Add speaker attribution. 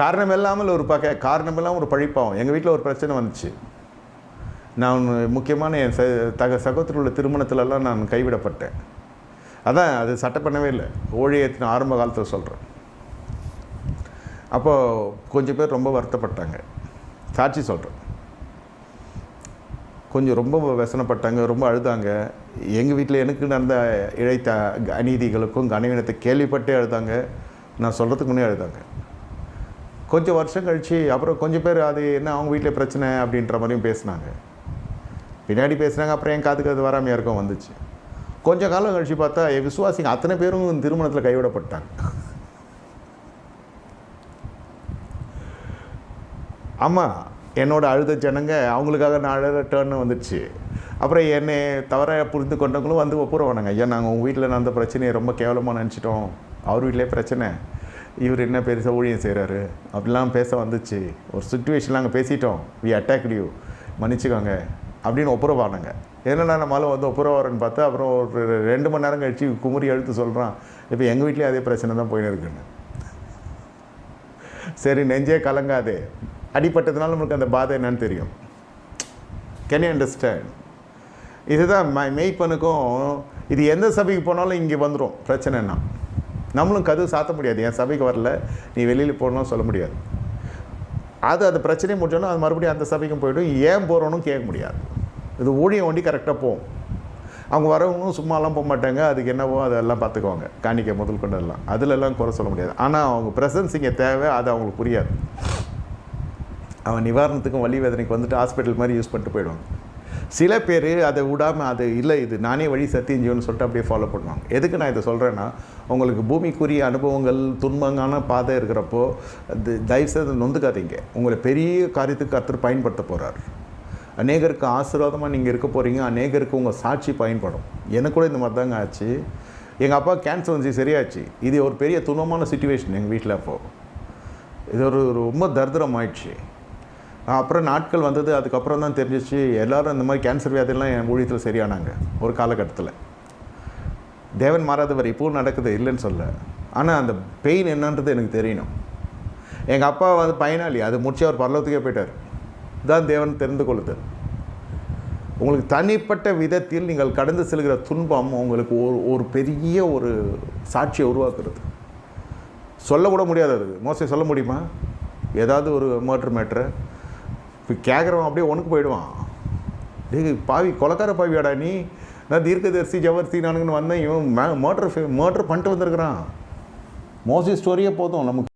Speaker 1: காரணம் இல்லாமல் ஒரு பக்க காரணம் இல்லாமல் ஒரு பழிப்பாகும் எங்கள் வீட்டில் ஒரு பிரச்சனை வந்துச்சு. நான் முக்கியமான என் ச தக சகோதரர்களோட திருமணத்திலலாம் நான் கைவிடப்பட்டேன். அதான் அது சட்டை பண்ணவே இல்லை. ஊழியத்தின் ஆரம்ப காலத்தில் சொல்கிறேன் அப்போது கொஞ்சம் பேர் ரொம்ப வருத்தப்பட்டாங்க. சாட்சி சொல்கிறேன் கொஞ்சம் ரொம்ப வசனப்பட்டாங்க ரொம்ப அழுதாங்க. எங்கள் வீட்டில் எனக்கு நடந்த இழைத்த அநீதிகளுக்கும் கனவீனத்தை கேள்விப்பட்டே அழுதாங்க. நான் சொல்கிறதுக்கு முன்னே அழுதாங்க. கொஞ்சம் வருஷம் கழித்து அப்புறம் கொஞ்சம் பேர் அது என்ன அவங்க வீட்டில் பிரச்சனை அப்படின்ற மாதிரியும் பேசினாங்க. பின்னாடி பேசுனாங்க அப்புறம் என் காதுக்கு அது வராமையாக இருக்கும் வந்துச்சு. கொஞ்சம் காலம் கழித்து பார்த்தா என் விசுவாசிங்க அத்தனை பேரும் திருமணத்தில் கைவிடப்பட்டாங்க. ஆமாம் என்னோட அழுத ஜனங்க அவங்களுக்காக நான் டேர்னு வந்துடுச்சு அப்புறம் என்னை தவற புரிந்து கொண்டவங்களும் வந்து ஒப்புரவானாங்க. ஐயா நாங்கள் உங்கள் வீட்டில் நடந்த பிரச்சனையை ரொம்ப கேவலமாக நினச்சிட்டோம். அவர் வீட்டிலே பிரச்சனை. இவர் என்ன பெருசாக ஊழியம் செய்கிறாரு அப்படிலாம் பேச வந்துச்சு. ஒரு சுச்சுவேஷன் நாங்கள் பேசிட்டோம். வி அட்டாக் யூ மன்னிச்சுக்கோங்க. அப்படின்னு ஒப்புரவானாங்க. என்னென்னா நம்மளால வந்து ஒப்புரவாரன்னு பார்த்தா அப்புறம் ஒரு ரெண்டு மணி நேரம் கழிச்சு குமுறி எழுத்து சொல்கிறான் இப்போ எங்கள் வீட்லேயும் அதே பிரச்சனை தான் போயின்னு இருக்குன்னு. சரி நெஞ்சே கலங்காதே. அடிப்பட்டதுனால நம்மளுக்கு அந்த பாதை என்னன்னு தெரியும். கேன் யூ அண்டர்ஸ்டாண்ட் இதுதான் மை மெய்ப்பனுக்கும் இது எந்த சபைக்கு போனாலும் இங்கே வந்துடும் பிரச்சனைன்னா. நம்மளும் கதவு சாத்த முடியாது. என் சபைக்கு வரல. நீ வெளியில் போடணும் சொல்ல முடியாது. அது அந்த பிரச்சனையை முடிச்சோன்னா அது மறுபடியும் அந்த சபைக்கும் போய்டும். ஏன் போகிறோன்னு கேட்க முடியாது. இது ஊழியம் வண்டி கரெக்டாக போகும். அவங்க வரவங்களும் சும்மாலாம் போக மாட்டாங்க. அதுக்கு என்னவோ அதெல்லாம் பார்த்துக்குவாங்க. காணிக்கை முதல் கொண்டு எல்லாம் அதிலெல்லாம் குறை சொல்ல முடியாது. ஆனால் அவங்க ப்ரெசன்ஸ் இங்கே தேவை. அது அவங்களுக்கு புரியாது. அவன் நிவாரணத்துக்கும் வலி வேதனைக்கு வந்துட்டு ஹாஸ்பிட்டல் மாதிரி யூஸ் பண்ணிட்டு போயிடுவாங்க. சில பேர் அதை விடாமல் அது இல்லை இது நானே வழி சத்தியம் ஜீவன் சொல்லிட்டு அப்படியே ஃபாலோ பண்ணுவாங்க. எதுக்கு நான் இதை சொல்கிறேன்னா உங்களுக்கு பூமிக்குரிய அனுபவங்கள் துன்பங்கான பாதை இருக்கிறப்போ தயவு தயவுசெய்து நொந்துக்காதீங்க. உங்களை பெரிய காரியத்துக்கு கர்த்தர் பயன்படுத்த போகிறார் அநேகருக்கு ஆசீர்வாதமாக நீங்கள் இருக்க போகிறீங்க அநேகருக்கு உங்கள் சாட்சி பயன்படும். எனக்கு கூட இந்த மாதிரி தாங்க ஆச்சு. எங்கள் அப்பா கேன்சர் வந்துச்சு சரியாச்சு. இது ஒரு பெரிய துன்பமான சுச்சுவேஷன் எங்கள் வீட்டில் அப்போது இது ஒரு ரொம்ப தரித்திரம் ஆயிடுச்சு. அப்புறம் நாட்கள் வந்தது அதுக்கப்புறம் தான் தெரிஞ்சிச்சு எல்லாரும் இந்த மாதிரி கேன்சர் வியாதிலாம் என் ஊழியத்தில் சரியானாங்க ஒரு காலகட்டத்தில். தேவன் மாறாதவர் இப்போவும் நடக்குது இல்லைன்னு சொல்ல. ஆனால் அந்த பெயின் என்னன்றது எனக்கு தெரியணும். எங்கள் அப்பா வந்து பயனாளி அது முடிச்சு அவர் பரலோகத்துக்கே போயிட்டார். தான் தேவன் தெரிந்து கொள்ளுது உங்களுக்கு தனிப்பட்ட விதத்தில் நீங்கள் கடந்து செல்கிற துன்பம் உங்களுக்கு ஒரு ஒரு பெரிய ஒரு சாட்சியை உருவாக்குறது. சொல்லக்கூட முடியாது அது. மோஸ்ட்லி சொல்ல முடியுமா? ஏதாவது ஒரு மர்டர் மேட்ரு இப்போ கேட்குறவன் அப்படியே ஒனுக்கு போயிடுவான். டேய் பாவி கொலக்கார பாவியாடா நீ. நான் தீர்க்கதரிசி ஜவர்சி நானுங்கன்னு வந்தேன் இவன் மர்டர் மர்டர் பண்ணிட்டு வந்திருக்கிறான். மோஸ்ட்லி ஸ்டோரியே போதும். நமக்கு